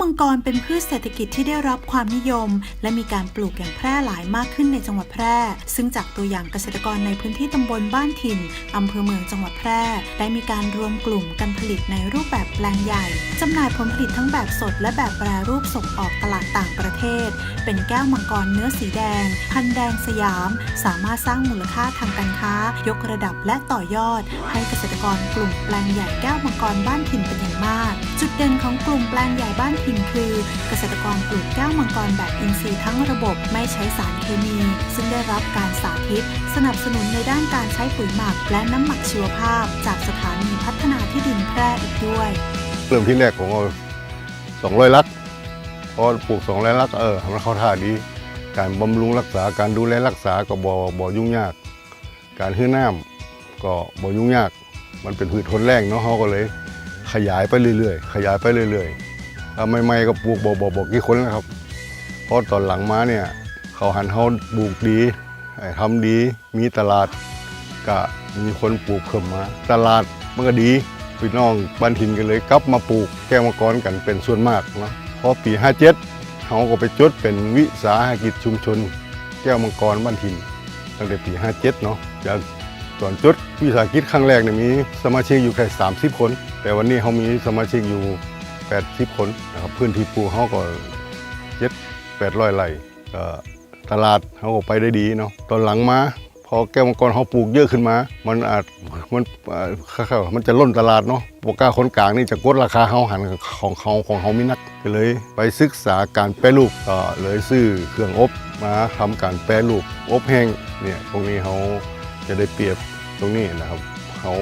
มังกรเป็นพืชเศรษฐกิจที่ได้รับความนิยม และมีการปลูกอย่างแพร่หลายมากขึ้นในจังหวัดแพร่ ซึ่งจากตัวอย่างเกษตรกรในพื้นที่ตำบลบ้านถิ่นอำเภอเมืองจังหวัดแพร่ ได้มีการรวมกลุ่มกันผลิตในรูปแบบแปลงใหญ่จำหน่ายผลผลิตทั้งแบบสด และแบบแปรรูปส่งออกตลาดต่างประเทศ เป็นแก้วมังกรเนื้อสีแดง พันแดงสยาม สามารถสร้างมูลค่าทางการค้า ยกระดับและต่อยอด ให้เกษตรกรกลุ่มแปลงใหญ่แก้วมังกรบ้านถิ่นเป็นอย่างมาก เด่นของกลุ่มแปลงใหญ่บ้านถิ่นคือ เกษตรกรปลูกแก้วมังกรแบบอินทรีย์ทั้งระบบไม่ใช้สารเคมี ซึ่งได้รับการสาธิต สนับสนุนในด้านการใช้ปุ๋ยหมัก และน้ำหมักชีวภาพ จากสถานีพัฒนาที่ดินแพร่อีกด้วย เริ่มที่แรกผมเอาสองร้อยลักพอปลูกสองร้อยลักเออมันเข้าท่าดีการบำรุงรักษาการดูแลรักษาก็บ่บ่ยุ่งยาก การฮื้อน้ำก็บ่ยุ่งยาก มันเป็นพืชทนแรงเนาะเขาก็เลย ขยายไปเรื่อยๆ ขยายไปเรื่อยๆแล้วใหม่ๆก็ปลูกบ่บ่บ่กี่คนแล้วครับ เพราะตอนหลังมาเนี่ย เขาหันเขาปลูกดีทำดี มีตลาดก็มีคนปลูกเพิ่มมา ตลาดมันก็ดีพี่น้องบ้านถิ่นกันเลยกลับมาปลูกแก้วมังกรกันเป็นส่วนมากเนาะพอปี57เขาก็ไปจดเป็นวิสาหกิจชุมชน แก้วมังกรบ้านถิ่นตั้งแต่ปี57เนาะจาก ตอนจุดวิสาหกิจครั้งแรกเนี่ยมีสมาชิกอยู่แค่ 30 คน แต่วันนี้เขามีสมาชิกอยู่ 80 คนนะครับพื้นที่ปลูกเขาก็7 800ไร่ก็ตลาดเขาก็ไปได้ดีเนาะตอนหลังมาพอแก้วมังกรเขาปลูกเยอะขึ้นมา มันอาจมันเข้าๆมันจะล้นตลาดเนาะปกล้าคนกลางนี่จะกดราคาเขาหันของเขาของเขาไม่นักก็เลย ไปศึกษาการแปรรูปก็เลยซื้อเครื่องอบมาทำการแปรรูปอบแห้งเนี่ยตรงนี้เขา จะได้เปรียบตรงนี้นะครับเขา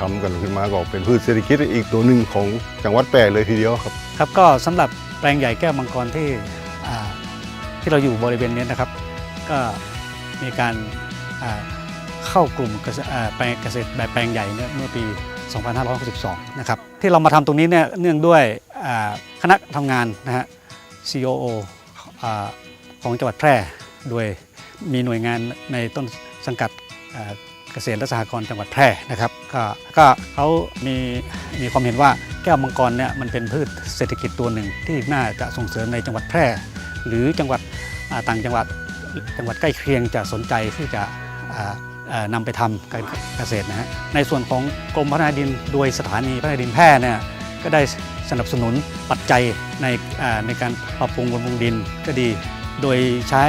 ทำกันขึ้นมาก็เป็นพืชเศรษฐกิจอีกตัวหนึ่งของจังหวัดแปรเลยทีเดียวครับครับก็สำหรับแปลงใหญ่แก้วมังกรที่ที่เราอยู่บริเวณนี้นะครับ ก็มีการเข้ากลุ่มเกษอ่าแปลงเกษตรแบบแปลงใหญ่เมื่อปี 2562 นะครับที่เรามาทำตรงนี้เนี่ยเนื่องด้วยคณะทำงานนะฮะ COO อของจังหวัดแพร่ โดยมีหน่วยงานในต้นสังกัด เกษตรและสหกรณ์จังหวัดแพร่นะครับก็ก็เขามีมีความเห็นว่าแก้วมังกรเนี่ยมันเป็นพืชเศรษฐกิจตัวหนึ่งที่น่าจะส่งเสริมในจังหวัดแพร่ หรือจังหวัดต่างจังหวัดจังหวัดใกล้เคียงจะสนใจที่จะอ่าเอ่อนำไปทำการเกษตรนะฮะในส่วนของกรมพัฒนาดินโดยสถานีพัฒนาดินแพร่เนี่ยก็ได้สนับสนุนปัจจัยในในการปรับปรุงบำรุงดินก็ดี โดยใช้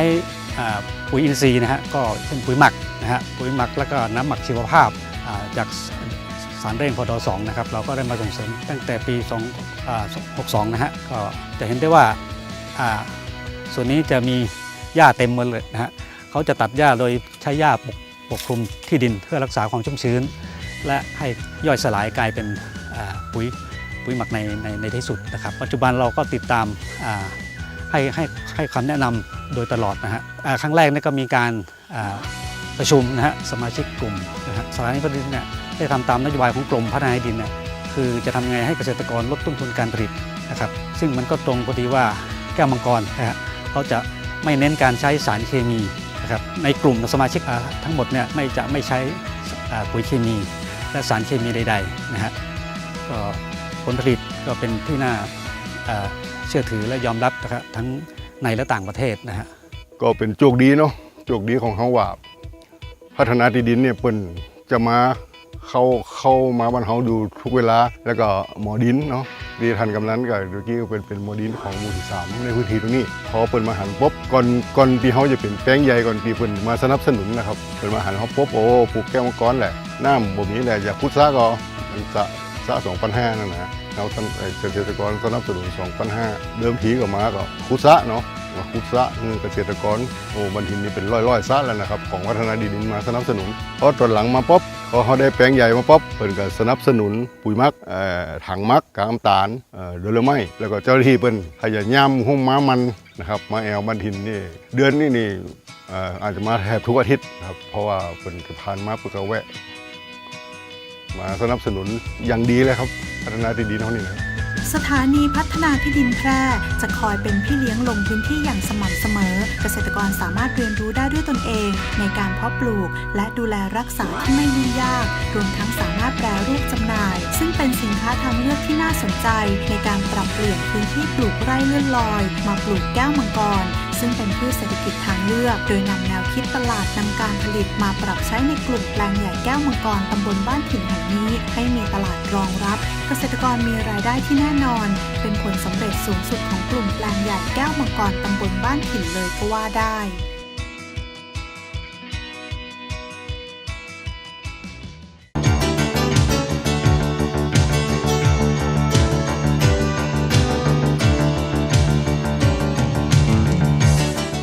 ปุ๋ยอินทรีย์นะฮะก็เช่นปุ๋ยหมักนะฮะปุ๋ยหมักแล้วก็น้ำหมักชีวภาพาจากสารเร่งพอดสองนะครับเราก็ได้มาส่งเสริมตั้งแต่ปี2อ6 2นะฮะก็จะเห็นได้ว่าาส่วนนี้จะมีหญ้าเต็มหมดเลยนะฮะเขาจะตัดหญ้าโดยใช้หญ้าปกปกคลุมที่ดินเพื่อรักษาความชุ่มชื้น และให้ย่อยสลายกลายเป็นปุ๋ยปุ๋ยหมักในในในที่สุดนะครับ ปัจจุบันเราก็ติดตามา ให้ให้ให้คำแนะนำโดยตลอดนะฮะครั้งแรกนี่ก็มีการประชุมนะฮะสมาชิกกลุ่มนะฮะสถานีพัฒนาดินเนี่ยได้ทำตามนโยบายของกรมพัฒนาดินเนี่ยคือจะทำไงให้เกษตรกรลดต้นทุนการผลิตนะครับซึ่งมันก็ตรงพอดีว่าแก้วมังกรนะฮะเขาจะไม่เน้นการใช้สารเคมีนะครับในกลุ่มสมาชิกทั้งหมดเนี่ยไม่จะไม่ใช้ปุ๋ยเคมี และสารเคมีใดๆนะฮะก็ผลผลิตก็เป็นที่น่า เชื่อถือและยอมรับนะครับทั้งในและต่างประเทศนะฮะก็เป็นโชคดีเนาะโชคดีของเขาว่า พัฒนาที่ดินเนี่ยเปิ้นจะมาเข้าเข้ามาบ้านเขาดูทุกเวลา แล้วก็หมอดินเนาะดีทันกำนันก็เมื่อกี้ก็เป็นเป็นหมอดินของหมู่ที่สามในพื้นที่ตรงนี้พอเปิ้นมาหันปุ๊บก่อนก่อนที่เขาจะเป็นแป้งใหญ่ก่อนที่เปิ้นมาสนับสนุนนะครับเปิ้นมาหันเขาปุ๊บโอ้ปลูกแก้วมังกรแหละน้ำบ่มีแหละอยากพุทธะก็มันสะสะสองพันห้านั่นนะ เราท่านเกษตรกรสนับสนุนสองพันห้าเดิมทีก็มาก็พุทธะเนาะคุซะคือเกษตรกรโอ้บันทินนี่เป็นร้อยร้อยซะแล้วนะครับของวัฒนาดินมาสนับสนุนพราะตอนหลังมาป๊บพอเขาได้แปลงใหญ่มาป๊บเปิ่นก็สนับสนุนปุ๋ยมักถังมักกากน้ำตาลเอ่อโดละไม่แล้วก็เจ้าหน้าที่เปิ้นขยันย่ำห้องม้ามันนะครับมาแอวบันทินนี่เดือนนี้นี่อาจจะมาแทบทุกอาทิตย์ครับเพราะว่าเปิ้นผ่านมาเปิ้นก็แวะ มาสนับสนุนอย่างดีเลยครับ พัฒนาที่ดินเขานี่นะครับสถานีพัฒนาที่ดินแพร่จะคอยเป็นพี่เลี้ยงลงพื้นที่อย่างสม่ำเสมอ เกษตรกรสามารถเรียนรู้ได้ด้วยตนเอง ในการเพาะปลูก และดูแลรักษาที่ไม่ยุ่งยาก รวมทั้งสามารถแปรรูปจำหน่าย ซึ่งเป็นสินค้าทางเลือกที่น่าสนใจ ในการปรับเปลี่ยนพื้นที่ปลูกไร่เลื่อนลอย มาปลูกแก้วมังกร ซึ่งเป็นพืชเศรษฐกิจทางเลือก โดยนำแนวคิดตลาดนำการผลิตมาปรับใช้ในกลุ่มแปลงใหญ่แก้วมังกรตำบลบ้านถิ่นแห่งนี้ ให้มีตลาดรองรับ เกษตรกรมีรายได้ที่แน่นอน เป็นผลสำเร็จสูงสุดของกลุ่มแปลงใหญ่แก้วมังกรตำบลบ้านถิ่นเลยก็ว่าได้